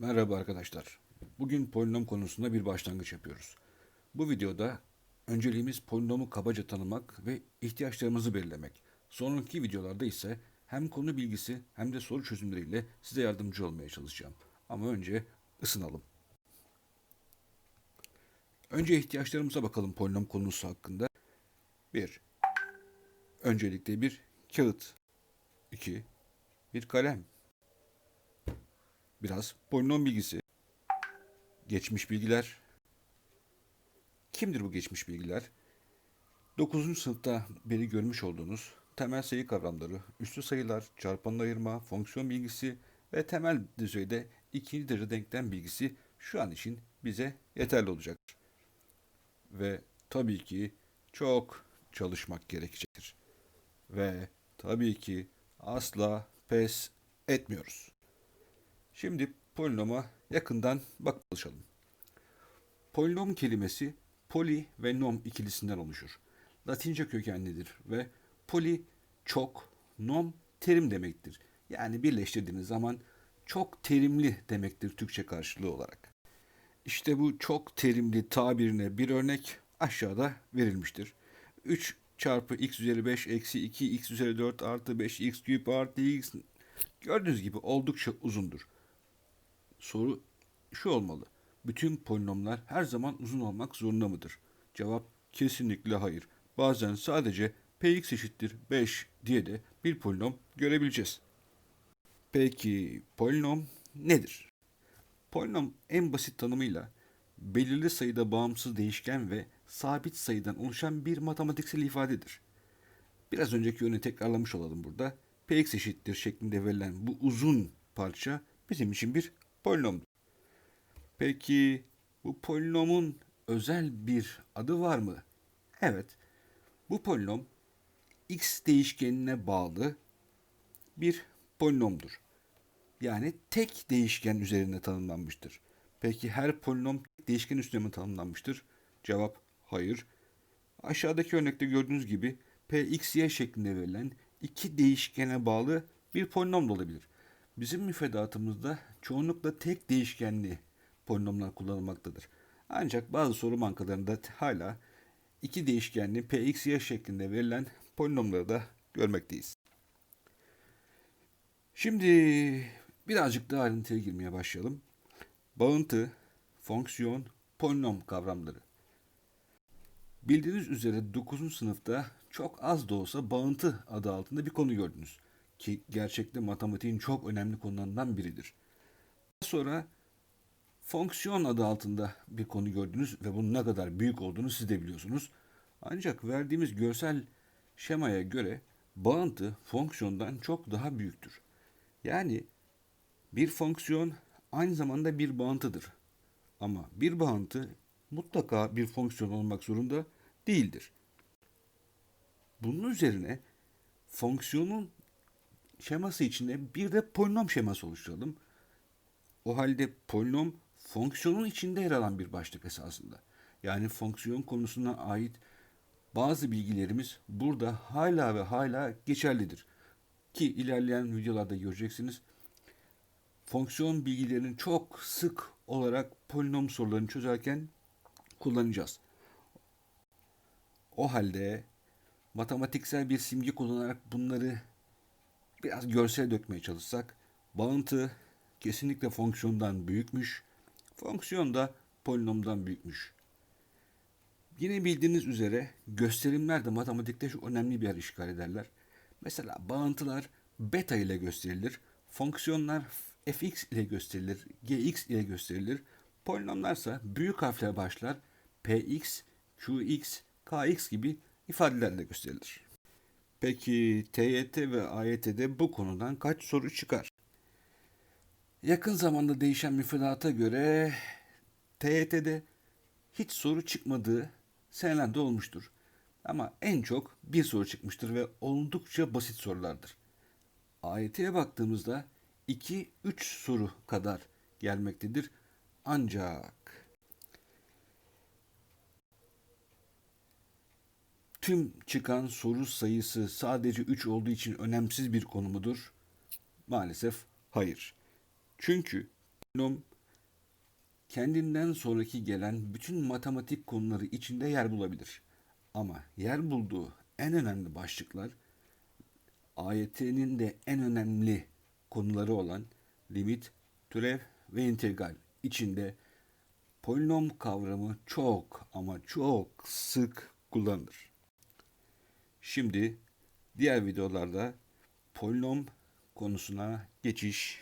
Merhaba arkadaşlar. Bugün polinom konusunda bir başlangıç yapıyoruz. Bu videoda önceliğimiz polinomu kabaca tanımak ve ihtiyaçlarımızı belirlemek. Sonraki videolarda ise hem konu bilgisi hem de soru çözümleriyle size yardımcı olmaya çalışacağım. Ama önce ısınalım. Önce ihtiyaçlarımıza bakalım polinom konusu hakkında. 1. Öncelikle bir kağıt. 2. Bir kalem biraz polinom bilgisi, geçmiş bilgiler. Kimdir bu geçmiş bilgiler? 9. sınıfta beri görmüş olduğunuz temel sayı kavramları, üslü sayılar, çarpanla ayırma, fonksiyon bilgisi ve temel düzeyde ikinci derece denklem bilgisi şu an için bize yeterli olacaktır. Ve tabii ki çok çalışmak gerekecektir. Ve tabii ki asla pes etmiyoruz. Şimdi polinoma yakından bakalım. Polinom kelimesi poli ve nom ikilisinden oluşur. Latince kökenlidir ve poli çok, nom terim demektir. Yani birleştirdiğiniz zaman çok terimli demektir Türkçe karşılığı olarak. İşte bu çok terimli tabirine bir örnek aşağıda verilmiştir. 3 çarpı x üzeri 5 eksi 2 x üzeri 4 artı 5 x küp artı x gördüğünüz gibi oldukça uzundur soru şu olmalı. Bütün polinomlar her zaman uzun olmak zorunda mıdır? Cevap kesinlikle hayır. Bazen sadece px eşittir 5 diye de bir polinom görebileceğiz. Peki polinom nedir? Polinom en basit tanımıyla belirli sayıda bağımsız değişken ve sabit sayıdan oluşan bir matematiksel ifadedir. Biraz önceki örneği tekrarlamış olalım burada. px eşittir şeklinde verilen bu uzun parça bizim için bir polinomdur. Peki bu polinomun özel bir adı var mı? Evet. Bu polinom x değişkenine bağlı bir polinomdur. Yani tek değişken üzerinde tanımlanmıştır. Peki her polinom tek değişken üzerinde mi tanımlanmıştır? Cevap hayır. Aşağıdaki örnekte gördüğünüz gibi p x y şeklinde verilen iki değişkene bağlı bir polinom da olabilir. Bizim müfredatımızda çoğunlukla tek değişkenli polinomlar kullanılmaktadır. Ancak bazı soru bankalarında hala iki değişkenli px y şeklinde verilen polinomları da görmekteyiz. Şimdi birazcık daha ayrıntıya girmeye başlayalım. Bağıntı, fonksiyon, polinom kavramları. Bildiğiniz üzere 9. sınıfta çok az da olsa bağıntı adı altında bir konu gördünüz ki gerçekte matematiğin çok önemli konularından biridir. Sonra fonksiyon adı altında bir konu gördünüz ve bunun ne kadar büyük olduğunu siz de biliyorsunuz. Ancak verdiğimiz görsel şemaya göre bağıntı fonksiyondan çok daha büyüktür. Yani bir fonksiyon aynı zamanda bir bağıntıdır. Ama bir bağıntı mutlaka bir fonksiyon olmak zorunda değildir. Bunun üzerine fonksiyonun şeması içinde bir de polinom şeması oluşturalım. O halde polinom fonksiyonun içinde yer alan bir başlık esasında. Yani fonksiyon konusuna ait bazı bilgilerimiz burada hala ve hala geçerlidir. Ki ilerleyen videolarda göreceksiniz. Fonksiyon bilgilerini çok sık olarak polinom sorularını çözerken kullanacağız. O halde matematiksel bir simge kullanarak bunları biraz görsel dökmeye çalışsak bağıntı kesinlikle fonksiyondan büyükmüş. Fonksiyon da polinomdan büyükmüş. Yine bildiğiniz üzere gösterimler de matematikte çok önemli bir yer işgal ederler. Mesela bağıntılar beta ile gösterilir. Fonksiyonlar fx ile gösterilir, gx ile gösterilir. Polinomlarsa büyük harfler başlar px, qx, kx gibi ifadelerle gösterilir. Peki TYT ve AYT'de bu konudan kaç soru çıkar? Yakın zamanda değişen müfredata göre TYT'de hiç soru çıkmadığı senelerde olmuştur. Ama en çok bir soru çıkmıştır ve oldukça basit sorulardır. AYT'ye baktığımızda 2-3 soru kadar gelmektedir. Ancak tüm çıkan soru sayısı sadece 3 olduğu için önemsiz bir konu mudur? Maalesef hayır. Çünkü polinom kendinden sonraki gelen bütün matematik konuları içinde yer bulabilir. Ama yer bulduğu en önemli başlıklar AYT'nin de en önemli konuları olan limit, türev ve integral içinde polinom kavramı çok ama çok sık kullanılır. Şimdi diğer videolarda polinom konusuna geçiş